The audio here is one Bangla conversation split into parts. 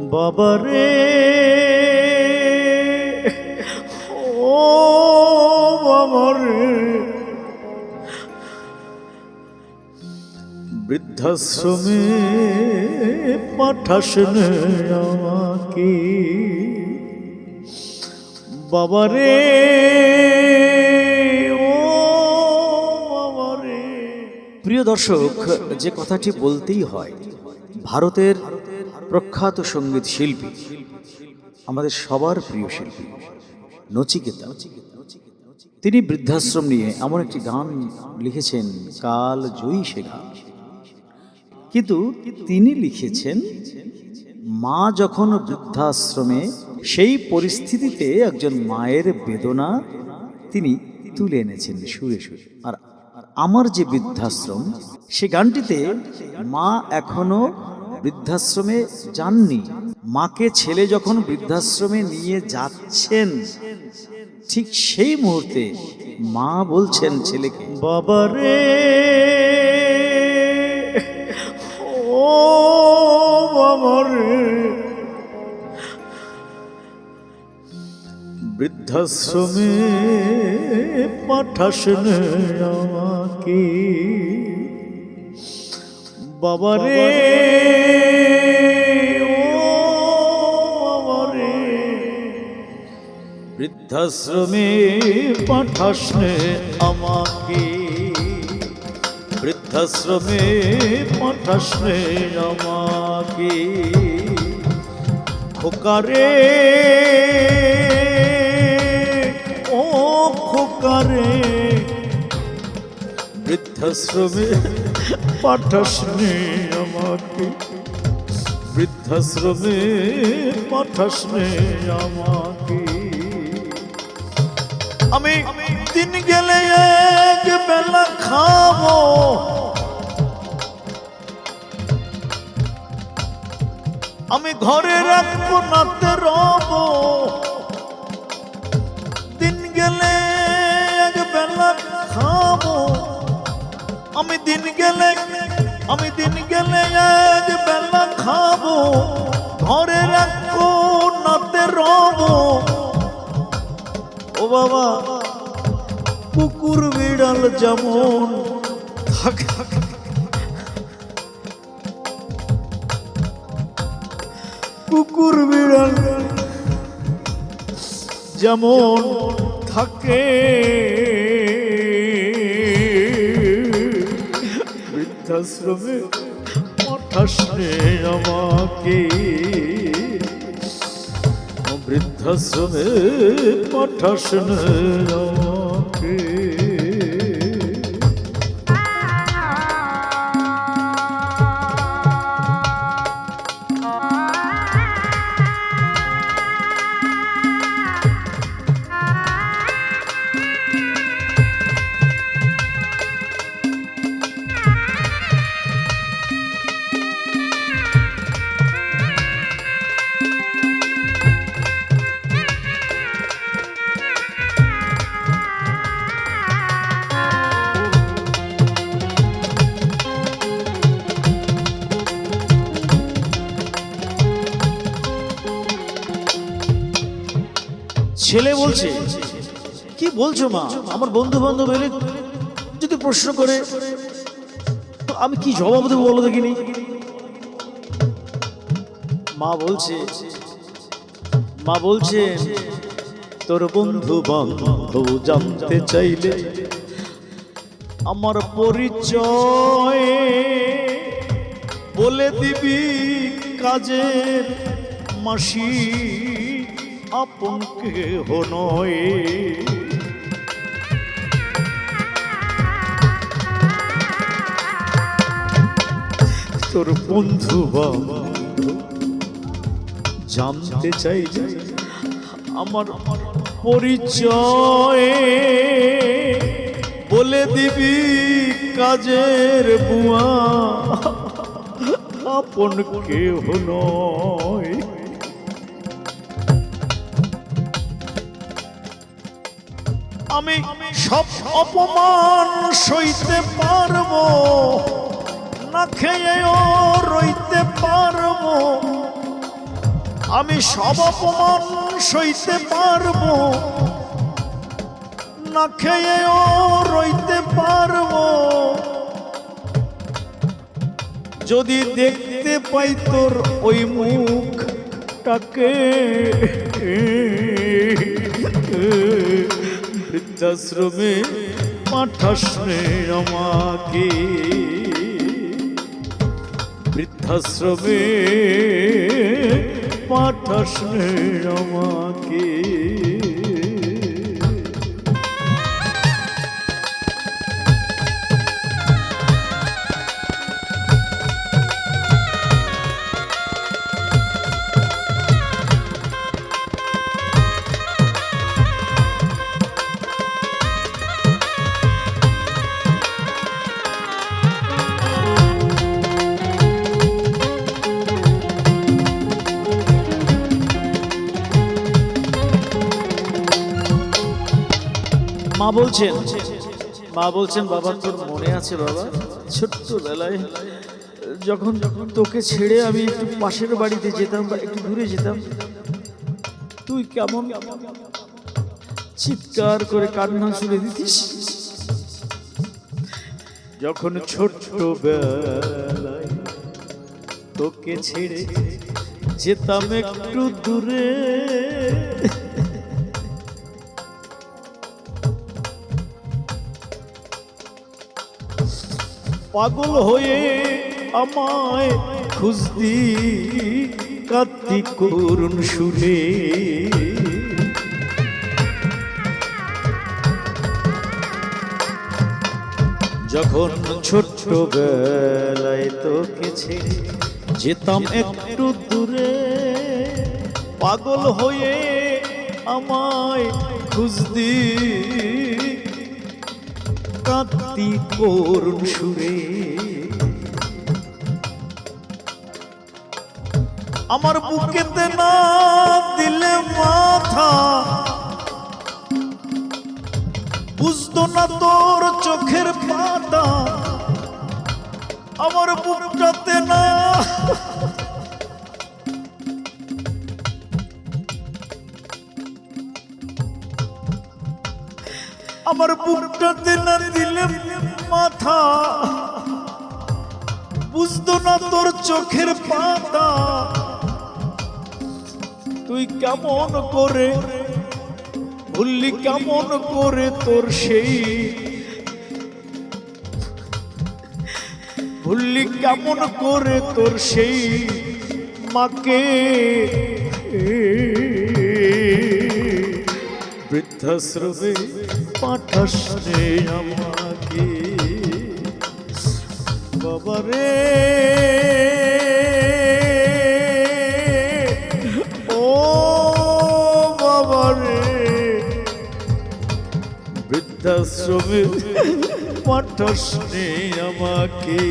বাবারে ও বাবারে বৃদ্ধাশ্রমে পাঠাসন আমাকে। বাবারে প্রিয় দর্শক যে কথাটি বলতেই হয় ভারতের প্রখ্যাত সংগীত শিল্পী, আমাদের সবার প্রিয় শিল্পী, নচিকেতা। তিনি বৃদ্ধাশ্রম নিয়ে এমন একটি গান লিখেছেন, কাল জয়ী সে গান। কিন্তু তিনি লিখেছেন, মা যখন বৃদ্ধাশ্রমে, সেই পরিস্থিতিতে একজন মায়ের বেদনা তিনি তুলে এনেছেন সুরে সুরে। আর আমার যে বৃদ্ধাশ্রম, সে গানটিতে মা এখনও বৃদ্ধাশ্রমে যাননি। মাকে ছেলে যখন বৃদ্ধাশ্রমে নিয়ে যাচ্ছেন ঠিক সেই মুহূর্তে মা বলছেন ছেলেকে বাবারে ও বাবারে বৃদ্ধাশ্রমে পাঠাসন আমাকে। বাবারে ও বাবারে বৃদ্ধাশ্রমে পাঠাসনে আমাকে বৃদ্ধাশ্রমে পাঠাসনে আমাকে খোকারে ও খোকারে বৃদ্ধাশ্রমে পাঠাসনে আমাকে। বৃদ্ধাশ্রমে পাঠাসনে আমাকে। আমি দিন গেলে এক বেলা খাব। আমি ঘরে রাখব, নাতে রব। দিন গেলে এক বেলা খাব। আমি দিন গেলে, আমি দিন গেলে এক বেলা খাব। ঘরে রাখব নাতে রব। ও বাবা, কুকুর বিড়াল যেমন থাকে। কুকুর বিড়াল যেমন থাকে। বৃদ্ধাশ্রমে পাঠাস আমাকে। বৃদ্ধাশ্রমে পাঠাস আমাকে। ছেলে বলছে, কি বলছো মা? আমার বন্ধু বান্ধব এলে যদি প্রশ্ন করে আমি কি জবাব দেবো বলো দেখিনি? মা বলছে মা বলছে, তোর বন্ধু বান্ধব জানতে চাইলে আমার পরিচয় বলে দিবি কাজের মাসি। আপন কেহ নয় তোর বন্ধু বান্ধব জানতে চাইলে আমার পরিচয়। বলে দিবি কাজের বুয়া, আপন কেহ নয় আমি সব অপমান সইতে পারব, না খেয়েও রইতে পারব। আমি সব অপমান সইতে পারব, না খেয়েও রইতে পারব। যদি দেখতে পাই তোর ওই মুখটাকে বৃদ্ধাশ্রমে পাঠাসনে আমাকে। বৃদ্ধাশ্রমে পাঠাসনে আমাকে। মা বলছেন মা বলছেন, বাবা, তোর মনে আছে বাবা? ছোট্টবেলায়, যখন যখন তোকে ছেড়ে আমি একটু পাশের বাড়িতে যেতাম বা একটু ঘুরে যেতাম, তুই কেমন চিৎকার করে কান্না ছুড়ে দিতিস? যখন ছোট্ট তোকে ছেড়ে যেতাম একটু দূরে পাগল হয়ে আমায় খুঁজতি কার্তিক করুন শুনে যখন ছোট্ট বেলায় তোকে ছেড়ে যেতাম একটু দূরে, পাগল হয়ে আমায় খুঁজদি কাঁদতি করুণ সুরে। আমার বুকেতে না দিলে মাথা। বুঝতো না তোর চোখের পাতা। আমার বুকটাতে না আমার বুকটাতে না দিলে মাথা। বুঝতো না তোর চোখের পাতা। তুই কেমন করে ভুললি, কেমন করে তোর সেই ভুললি, কেমন করে তোর সেই মাকে। বৃদ্ধাশ্রমে পাঠাস রে আমাকে বাবারে ও বাবারে বৃদ্ধাশ্রমে পাঠাস নে আমাকে।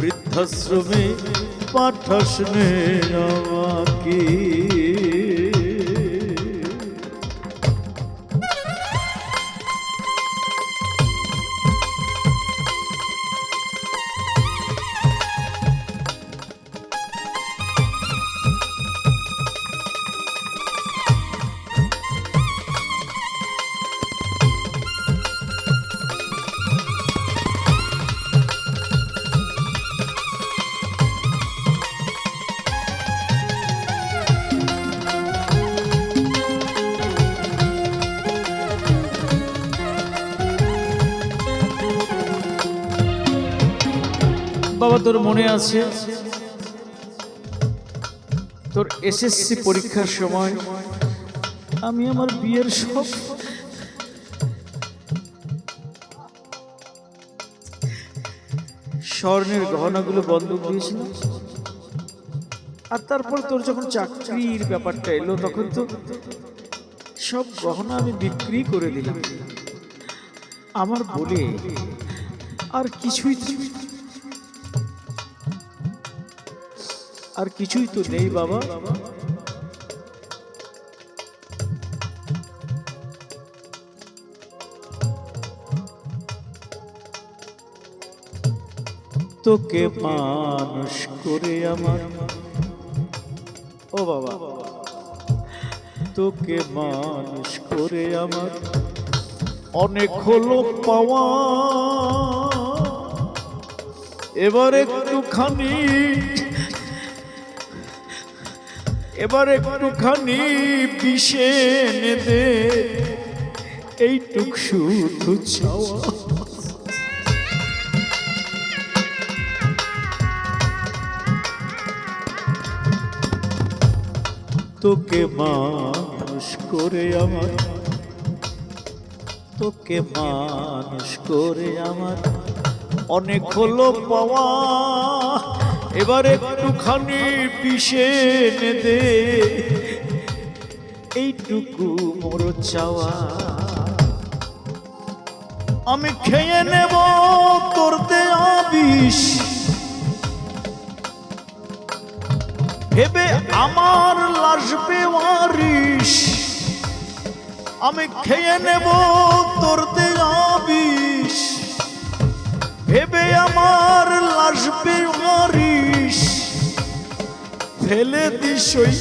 বৃদ্ধাশ্রমে পাঠাস নে আমাকে। বাবা, তোর মনে আছে? তোর এসএসসি পরীক্ষার সময় আমি আমার বিয়ের সব স্বর্ণের গহনাগুলো বন্ধক দিয়েছিলাম। আর তারপর তোর যখন চাকরির ব্যাপারটা এলো, তখন তো সব গহনা আমি বিক্রি করে দিলাম। আমার বলে আর কিছুই আর কিছুই তো নেই বাবা। তোকে মানুষ করে আমার। ও বাবা। তোকে মানুষ করে আমার। অনেক হলো পাওয়া। এবার একটুখানি এবার একটুখানি বিষে এনে দে। এইটুক শুধু তোকে মানুষ করে আমার, তোকে মানুষ করে আমার অনেক হলো পাওয়া। এবার একটুখানি পিষে দে। এইটুকু মোর চাওয়া। আমি খেয়ে নেব দেয়া বিষ ভেবে আমার লাশবে ওয়ারিস আমি খেয়ে নেব তোর দেয়া বিষ ভেবে আমার লাশবে ওয়ারিস ফেলে দিস ওই।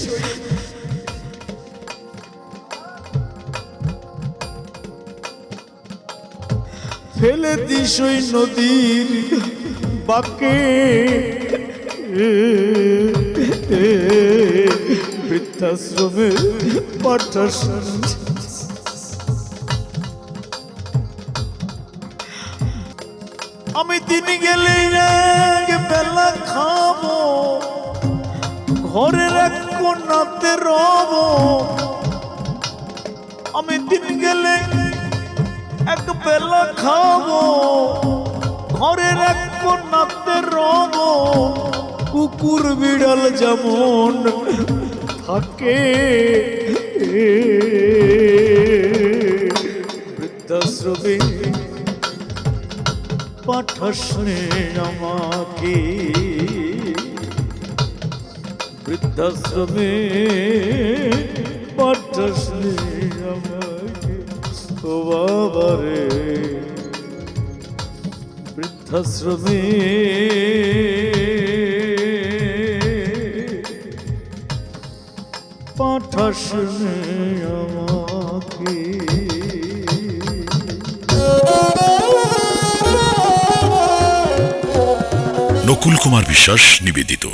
ফেলে দিস ওই নদীর বাকে। বৃদ্ধাশ্রমে পাঠাস। আমি দিন গেলে বেলা খাব। ঘরের এক কোনাতে রব। আমি দিন গেলে এক বেলা খাব। ঘরের এক কোনাতে রব। কুকুর বিড়াল যেমন থাকে। বৃদ্ধাশ্রমে পাঠাসনে আমাকে। বৃদ্ধাশ্রমে পাঠাসনে আমাকে বৃদ্ধাশ্রমে পাঠাসনে আমাকে নকুল কুমার বিশ্বাস নিবেদিত।